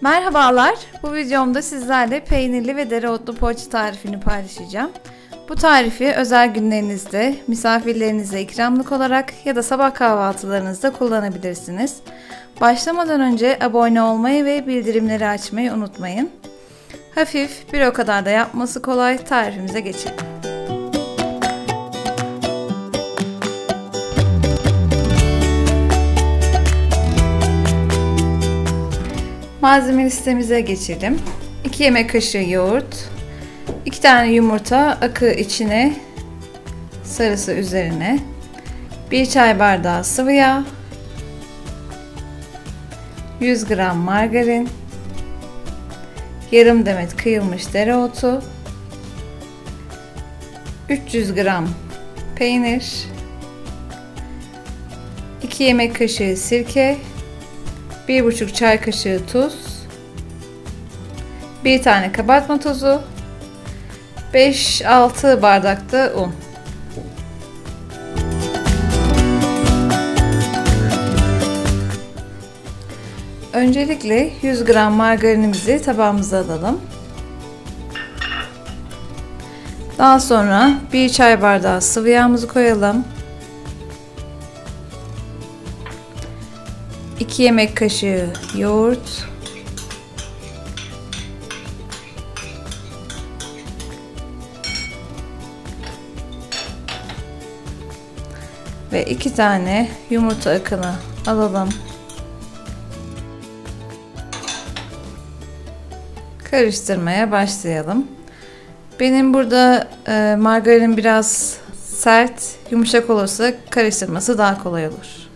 Merhabalar, bu videomda sizlerle peynirli ve dereotlu poğaça tarifini paylaşacağım. Bu tarifi özel günlerinizde, misafirlerinize ikramlık olarak ya da sabah kahvaltılarınızda kullanabilirsiniz. Başlamadan önce abone olmayı ve bildirimleri açmayı unutmayın. Hafif, bir o kadar da yapması kolay tarifimize geçelim. Malzeme listemize geçelim. 2 yemek kaşığı yoğurt, 2 tane yumurta akı içine, sarısı üzerine, 1 çay bardağı sıvı yağ, 100 gram margarin, yarım demet kıyılmış dereotu, 300 gram peynir, 2 yemek kaşığı sirke, 1,5 çay kaşığı tuz, 1 tane kabartma tozu, 5-6 bardak da un. Öncelikle 100 gram margarinimizi tabağımıza alalım. Daha sonra 1 çay bardağı sıvı yağımızı koyalım. 2 yemek kaşığı yoğurt, ve 2 tane yumurta akını alalım. Karıştırmaya başlayalım. Benim burada e, margarin biraz sert, yumuşak olursa karıştırması daha kolay olur.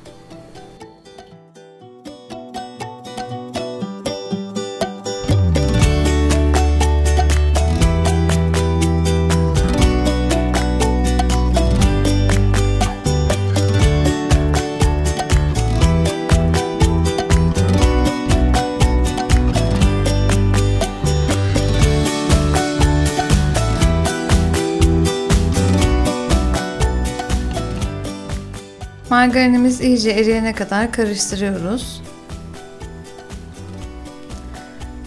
Margarinimiz iyice eriyene kadar karıştırıyoruz.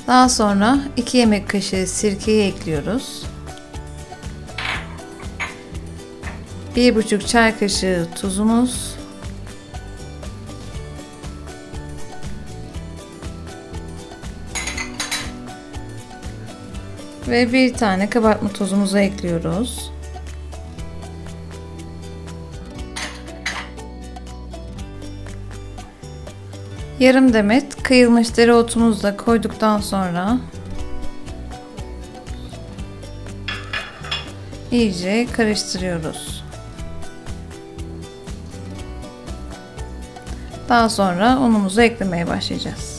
Daha sonra 2 yemek kaşığı sirkeyi ekliyoruz. 1,5 çay kaşığı tuzumuz. Ve bir tane kabartma tozumuzu ekliyoruz. Yarım demet kıyılmış dereotumuzu da koyduktan sonra iyice karıştırıyoruz. Daha sonra unumuzu eklemeye başlayacağız.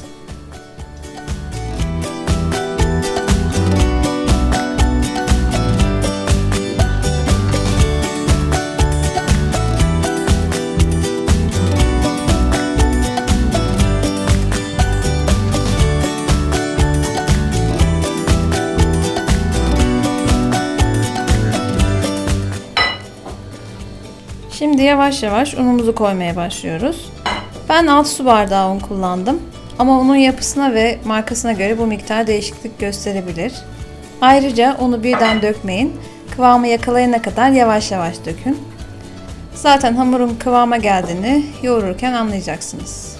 Şimdi yavaş yavaş unumuzu koymaya başlıyoruz. Ben 6 su bardağı un kullandım. Ama unun yapısına ve markasına göre bu miktar değişiklik gösterebilir. Ayrıca unu birden dökmeyin. Kıvamı yakalayana kadar yavaş yavaş dökün. Zaten hamurun kıvama geldiğini yoğururken anlayacaksınız.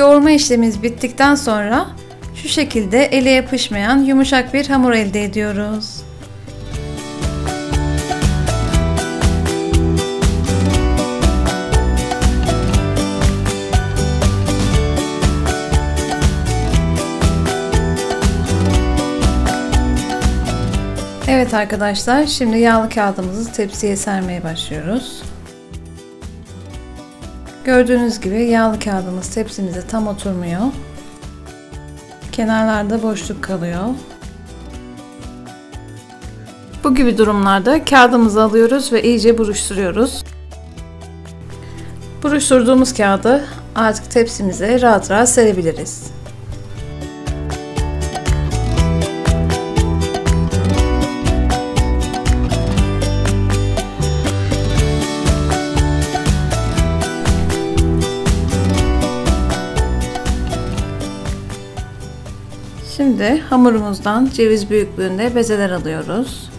Yoğurma işlemimiz bittikten sonra şu şekilde ele yapışmayan yumuşak bir hamur elde ediyoruz. Evet arkadaşlar şimdi yağlı kağıdımızı tepsiye sermeye başlıyoruz. Gördüğünüz gibi yağlı kağıdımız tepsimize tam oturmuyor. Kenarlarda boşluk kalıyor. Bu gibi durumlarda kağıdımızı alıyoruz ve iyice buruşturuyoruz. Buruşturduğumuz kağıdı artık tepsimize rahat rahat serebiliriz. Şimdi hamurumuzdan ceviz büyüklüğünde bezeler alıyoruz.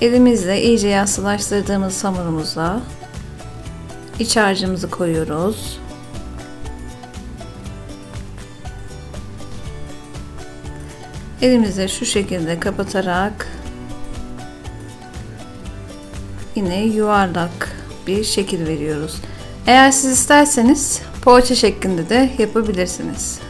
Elimizle iyice yassılaştırdığımız hamurumuza iç harcımızı koyuyoruz. Elimizle şu şekilde kapatarak yine yuvarlak bir şekil veriyoruz. Eğer siz isterseniz poğaça şeklinde de yapabilirsiniz.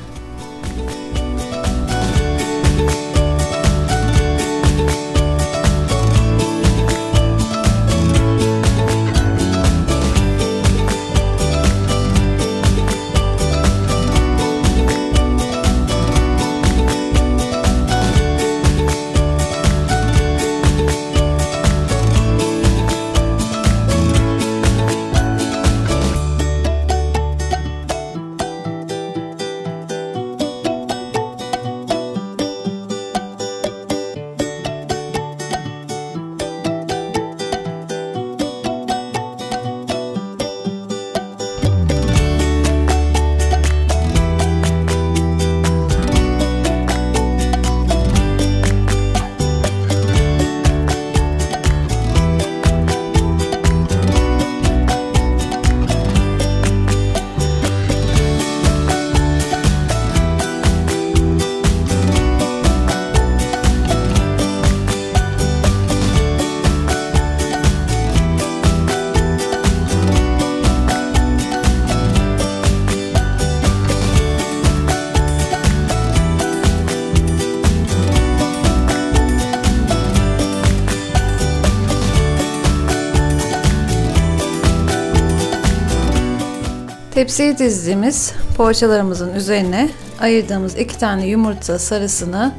Tepsiye dizdiğimiz poğaçalarımızın üzerine ayırdığımız iki tane yumurta sarısını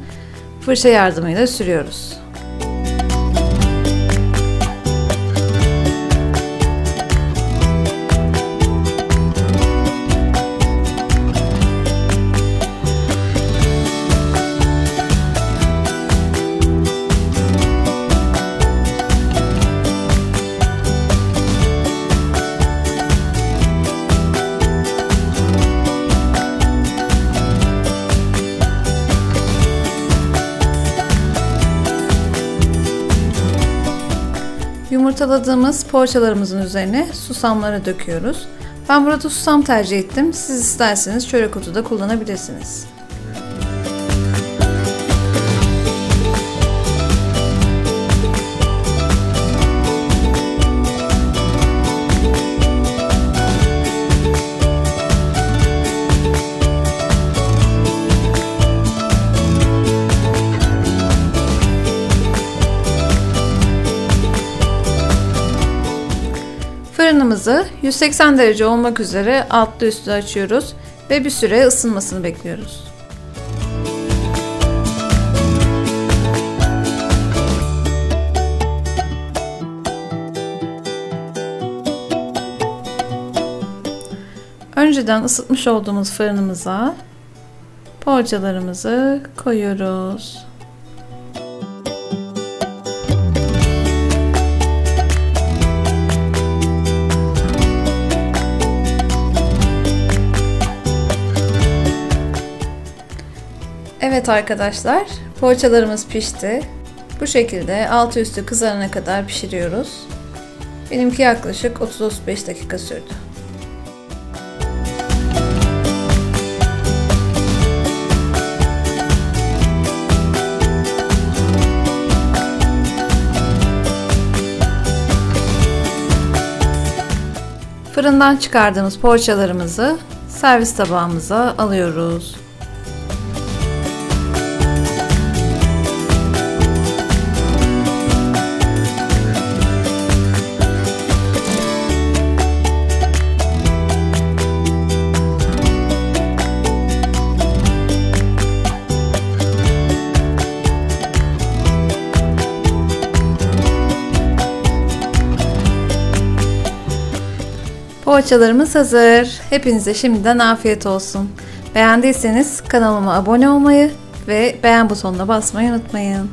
fırça yardımıyla sürüyoruz. Yumurtaladığımız poğaçalarımızın üzerine susamları döküyoruz. Ben burada susam tercih ettim. Siz isterseniz çörek otu da kullanabilirsiniz. Fırınımızı 180 derece olmak üzere altlı üstü açıyoruz ve bir süre ısınmasını bekliyoruz. Önceden ısıtmış olduğumuz fırınımıza poğaçalarımızı koyuyoruz. Evet arkadaşlar, poğaçalarımız pişti. Bu şekilde altı üstü kızarana kadar pişiriyoruz. Benimki yaklaşık 30-35 dakika sürdü. Fırından çıkardığımız poğaçalarımızı servis tabağımıza alıyoruz. Poğaçalarımız hazır. Hepinize şimdiden afiyet olsun. Beğendiyseniz kanalıma abone olmayı ve beğen butonuna basmayı unutmayın.